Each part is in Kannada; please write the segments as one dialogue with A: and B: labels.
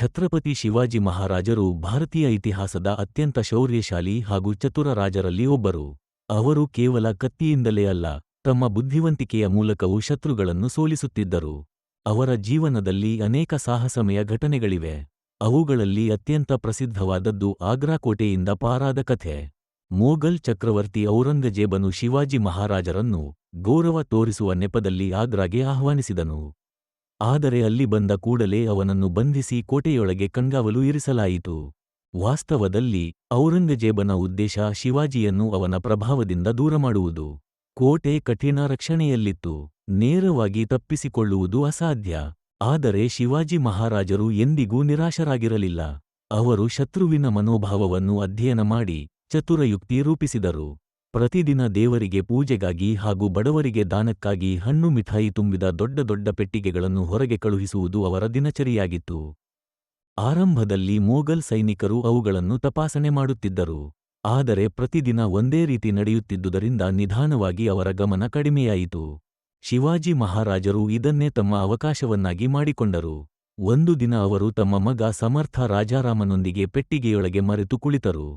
A: ಛತ್ರಪತಿ ಶಿವಾಜಿ ಮಹಾರಾಜರು ಭಾರತೀಯ ಇತಿಹಾಸದ ಅತ್ಯಂತ ಶೌರ್ಯಶಾಲಿ ಹಾಗೂ ಚತುರ ರಾಜರಲ್ಲಿ ಒಬ್ಬರು. ಅವರು ಕೇವಲ ಕತ್ತಿಯಿಂದಲೇ ಅಲ್ಲ, ತಮ್ಮ ಬುದ್ಧಿವಂತಿಕೆಯ ಮೂಲಕವೂ ಶತ್ರುಗಳನ್ನು ಸೋಲಿಸುತ್ತಿದ್ದರು. ಅವರ ಜೀವನದಲ್ಲಿ ಅನೇಕ ಸಾಹಸಮಯ ಘಟನೆಗಳಿವೆ. ಅವುಗಳಲ್ಲಿ ಅತ್ಯಂತ ಪ್ರಸಿದ್ಧವಾದದ್ದು ಆಗ್ರಾ ಕೋಟೆಯಿಂದ ಪಾರಾದ ಕಥೆ. ಮೊಘಲ್ ಚಕ್ರವರ್ತಿ ಔರಂಗಜೇಬನು ಶಿವಾಜಿ ಮಹಾರಾಜರನ್ನು ಗೌರವ ತೋರಿಸುವ ನೆಪದಲ್ಲಿ ಆಗ್ರಾಗೆ ಆಹ್ವಾನಿಸಿದನು. ಆದರೆ ಅಲ್ಲಿ ಬಂದ ಕೂಡಲೇ ಅವನನ್ನು ಬಂಧಿಸಿ ಕೋಟೆಯೊಳಗೆ ಕಣ್ಗಾವಲು ಇರಿಸಲಾಯಿತು. ವಾಸ್ತವದಲ್ಲಿ ಔರಂಗಜೇಬನ ಉದ್ದೇಶ ಶಿವಾಜಿಯನ್ನು ಅವನ ಪ್ರಭಾವದಿಂದ ದೂರ ಮಾಡುವುದು ಕೋಟೆ ಕಠಿಣ ರಕ್ಷಣೆಯಲ್ಲಿತ್ತು. ನೇರವಾಗಿ ತಪ್ಪಿಸಿಕೊಳ್ಳುವುದು ಅಸಾಧ್ಯ. ಆದರೆ ಶಿವಾಜಿ ಮಹಾರಾಜರು ಎಂದಿಗೂ ನಿರಾಶರಾಗಿರಲಿಲ್ಲ. ಅವರು ಶತ್ರುವಿನ ಮನೋಭಾವವನ್ನು ಅಧ್ಯಯನ ಮಾಡಿ ಚತುರಯುಕ್ತಿ ರೂಪಿಸಿದರು. ಪ್ರತಿದಿನ ದೇವರಿಗೆ ಪೂಜೆಗಾಗಿ ಹಾಗೂ ಬಡವರಿಗೆ ದಾನಕ್ಕಾಗಿ ಹಣ್ಣು ಮಿಠಾಯಿ ತುಂಬಿದ ದೊಡ್ಡ ದೊಡ್ಡ ಪೆಟ್ಟಿಗೆಗಳನ್ನು ಹೊರಗೆ ಕಳುಹಿಸುವುದು ಅವರ ದಿನಚರಿಯಾಗಿತ್ತು. ಆರಂಭದಲ್ಲಿ ಮೊಘಲ್ ಸೈನಿಕರು ಅವುಗಳನ್ನು ತಪಾಸಣೆ ಮಾಡುತ್ತಿದ್ದರು. ಆದರೆ ಪ್ರತಿದಿನ ಒಂದೇ ರೀತಿ ನಡೆಯುತ್ತಿದ್ದುದರಿಂದ ನಿಧಾನವಾಗಿ ಅವರ ಗಮನ ಕಡಿಮೆಯಾಯಿತು. ಶಿವಾಜಿ ಮಹಾರಾಜರು ಇದನ್ನೇ ತಮ್ಮ ಅವಕಾಶವನ್ನಾಗಿ ಮಾಡಿಕೊಂಡರು. ಒಂದು ದಿನ ಅವರು ತಮ್ಮ ಮಗ ಸಮರ್ಥ ರಾಜಾರಾಮನೊಂದಿಗೆ ಪೆಟ್ಟಿಗೆಯೊಳಗೆ ಮರೆತು ಕುಳಿತರು.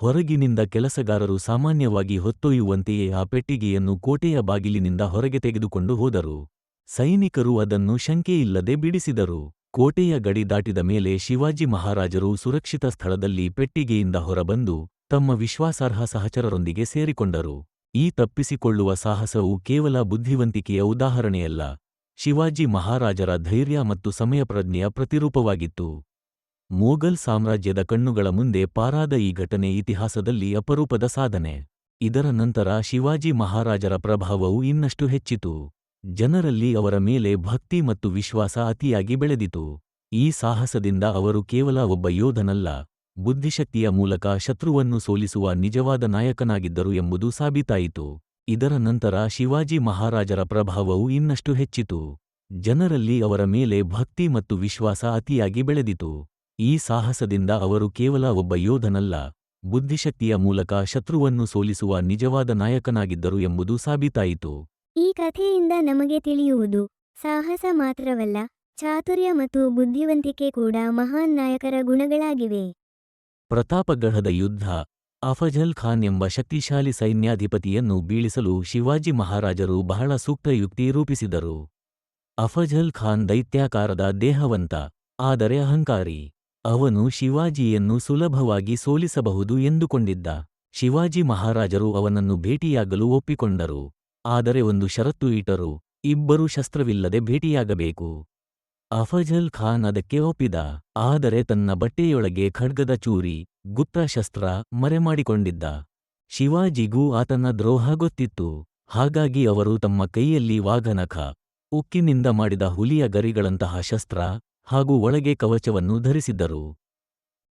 A: ಹೊರಗಿನಿಂದ ಕೆಲಸಗಾರರು ಸಾಮಾನ್ಯವಾಗಿ ಹೊತ್ತೊಯ್ಯುವಂತೆಯೇ ಆ ಪೆಟ್ಟಿಗೆಯನ್ನು ಕೋಟೆಯ ಬಾಗಿಲಿನಿಂದ ಹೊರಗೆ ತೆಗೆದುಕೊಂಡು ಹೋದರು. ಸೈನಿಕರು ಅದನ್ನು ಶಂಕೆಯಿಲ್ಲದೆ ಬಿಡಿಸಿದರು. ಕೋಟೆಯ ಗಡಿ ದಾಟಿದ ಮೇಲೆ ಶಿವಾಜಿ ಮಹಾರಾಜರು ಸುರಕ್ಷಿತ ಸ್ಥಳದಲ್ಲಿ ಪೆಟ್ಟಿಗೆಯಿಂದ ಹೊರಬಂದು ತಮ್ಮ ವಿಶ್ವಾಸಾರ್ಹ ಸಹಚರರೊಂದಿಗೆ ಸೇರಿಕೊಂಡರು. ಈ ತಪ್ಪಿಸಿಕೊಳ್ಳುವ ಸಾಹಸವು ಕೇವಲ ಬುದ್ಧಿವಂತಿಕೆಯ ಉದಾಹರಣೆಯಲ್ಲ. ಶಿವಾಜಿ ಮಹಾರಾಜರ ಧೈರ್ಯ ಮತ್ತು ಸಮಯಪ್ರಜ್ಞೆಯ ಪ್ರತಿರೂಪವಾಗಿತ್ತು. ಮೊಘಲ್ ಸಾಮ್ರಾಜ್ಯದ ಕಣ್ಣುಗಳ ಮುಂದೆ ಪಾರಾದ ಈ ಘಟನೆ ಇತಿಹಾಸದಲ್ಲಿ ಅಪರೂಪದ ಸಾಧನೆ. ಇದರ ನಂತರ ಶಿವಾಜಿ ಮಹಾರಾಜರ ಪ್ರಭಾವವು ಇನ್ನಷ್ಟು ಹೆಚ್ಚಿತು. ಜನರಲ್ಲಿ ಅವರ ಮೇಲೆ ಭಕ್ತಿ ಮತ್ತು ವಿಶ್ವಾಸ ಅತಿಯಾಗಿ ಬೆಳೆದಿತು. ಈ ಸಾಹಸದಿಂದ ಅವರು ಕೇವಲ ಒಬ್ಬ ಯೋಧನಲ್ಲ, ಬುದ್ಧಿಶಕ್ತಿಯ ಮೂಲಕ ಶತ್ರುವನ್ನು ಸೋಲಿಸುವ ನಿಜವಾದ ನಾಯಕನಾಗಿದ್ದರು ಎಂಬುದು ಸಾಬೀತಾಯಿತು. ಇದರ ನಂತರ ಶಿವಾಜಿ ಮಹಾರಾಜರ ಪ್ರಭಾವವು ಇನ್ನಷ್ಟು ಹೆಚ್ಚಿತು. ಜನರಲ್ಲಿ ಅವರ ಮೇಲೆ ಭಕ್ತಿ ಮತ್ತು ವಿಶ್ವಾಸ ಅತಿಯಾಗಿ ಬೆಳೆದಿತು. ಈ ಸಾಹಸದಿಂದ ಅವರು ಕೇವಲ ಒಬ್ಬ ಯೋಧನಲ್ಲ ಬುದ್ಧಿಶಕ್ತಿಯ ಮೂಲಕ ಶತ್ರುವನ್ನು ಸೋಲಿಸುವ ನಿಜವಾದ ನಾಯಕನಾಗಿದ್ದರು ಎಂಬುದು ಸಾಬೀತಾಯಿತು.
B: ಈ ಕಥೆಯಿಂದ ನಮಗೆ ತಿಳಿಯುವುದು ಸಾಹಸ ಮಾತ್ರವಲ್ಲ ಚಾತುರ್ಯ ಮತ್ತು ಬುದ್ಧಿವಂತಿಕೆ ಕೂಡ ಮಹಾನ್ ನಾಯಕರ ಗುಣಗಳಾಗಿವೆ.
A: ಪ್ರತಾಪಗಢದ ಯುದ್ಧ ಅಫಜಲ್ ಖಾನ್ ಎಂಬ ಶಕ್ತಿಶಾಲಿ ಸೈನ್ಯಾಧಿಪತಿಯನ್ನು ಬೀಳಿಸಲು ಶಿವಾಜಿ ಮಹಾರಾಜರು ಬಹಳ ಸೂಕ್ತ ಯುಕ್ತಿ ರೂಪಿಸಿದರು. ಅಫಜಲ್ ಖಾನ್ ದೈತ್ಯಾಕಾರದ ದೇಹವಂತ ಆದರೆ ಅಹಂಕಾರಿ. ಅವನು ಶಿವಾಜಿಯನ್ನು ಸುಲಭವಾಗಿ ಸೋಲಿಸಬಹುದು ಎಂದುಕೊಂಡಿದ್ದ. ಶಿವಾಜಿ ಮಹಾರಾಜರು ಅವನನ್ನು ಭೇಟಿಯಾಗಲು ಒಪ್ಪಿಕೊಂಡರು. ಆದರೆ ಒಂದು ಷರತ್ತು ಇಟ್ಟರು. ಇಬ್ಬರೂ ಶಸ್ತ್ರವಿಲ್ಲದೆ ಭೇಟಿಯಾಗಬೇಕು. ಅಫಜಲ್ ಖಾನ್ ಅದಕ್ಕೆ ಒಪ್ಪಿದ. ಆದರೆ ತನ್ನ ಬಟ್ಟೆಯೊಳಗೆ ಖಡ್ಗದ ಚೂರಿ, ಗುಪ್ತ ಶಸ್ತ್ರ ಮರೆಮಾಡಿಕೊಂಡಿದ್ದ. ಶಿವಾಜಿಗೂ ಆತನ ದ್ರೋಹ ಗೊತ್ತಿತ್ತು. ಹಾಗಾಗಿ ಅವರು ತಮ್ಮ ಕೈಯಲ್ಲಿ ವಾಘನಖ, ಉಕ್ಕಿನಿಂದ ಮಾಡಿದ ಹುಲಿಯ ಗರಿಗಳಂತಹ ಶಸ್ತ್ರ ಹಾಗೂ ಒಳಗೆ ಕವಚವನ್ನು ಧರಿಸಿದ್ದರು.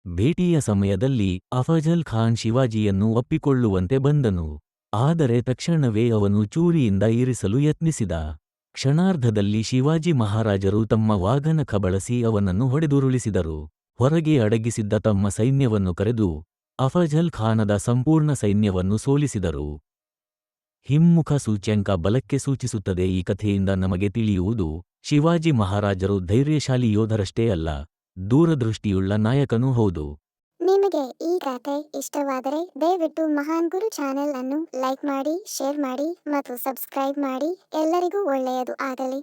A: ಭೇಟಿಯ ಸಮಯದಲ್ಲಿ ಅಫಜಲ್ ಖಾನ್ ಶಿವಾಜಿಯನ್ನು ಒಪ್ಪಿಕೊಳ್ಳುವಂತೆ ಬಂದನು. ಆದರೆ ತಕ್ಷಣವೇ ಅವನು ಚೂರಿಯಿಂದ ಇರಿಸಲು ಯತ್ನಿಸಿದ. ಕ್ಷಣಾರ್ಧದಲ್ಲಿ ಶಿವಾಜಿ ಮಹಾರಾಜರು ತಮ್ಮ ವಾಗನಕ ಬಳಸಿ ಅವನನ್ನು ಹೊಡೆದುರುಳಿಸಿದರು. ಹೊರಗೆ ಅಡಗಿಸಿದ್ದ ತಮ್ಮ ಸೈನ್ಯವನ್ನು ಕರೆದು ಅಫಜಲ್ ಖಾನದ ಸಂಪೂರ್ಣ ಸೈನ್ಯವನ್ನು ಸೋಲಿಸಿದರು. ಹಿಮ್ಮುಖ ಸೂಚ್ಯಂಕ ಬಲಕ್ಕೆ ಸೂಚಿಸುತ್ತದೆ ಈ ಕಥೆಯಿಂದ ನಮಗೆ ತಿಳಿಯುವುದು. ಶಿವಾಜಿ ಮಹಾರಾಜರು ಧೈರ್ಯಶಾಲಿ ಯೋಧರಷ್ಟೇ ಅಲ್ಲ, ದೂರದೃಷ್ಟಿಯುಳ್ಳ ನಾಯಕನೂ ಹೌದು.
C: ನಿಮಗೆ ಈ ಕಥೆ ಇಷ್ಟವಾದರೆ ದಯವಿಟ್ಟು ಮಹಾನ್ ಗುರು ಚಾನೆಲ್ ಅನ್ನು ಲೈಕ್ ಮಾಡಿ, ಶೇರ್ ಮಾಡಿ ಮತ್ತು ಸಬ್ಸ್ಕ್ರೈಬ್ ಮಾಡಿ. ಎಲ್ಲರಿಗೂ ಒಳ್ಳೆಯದು ಆಗಲಿ.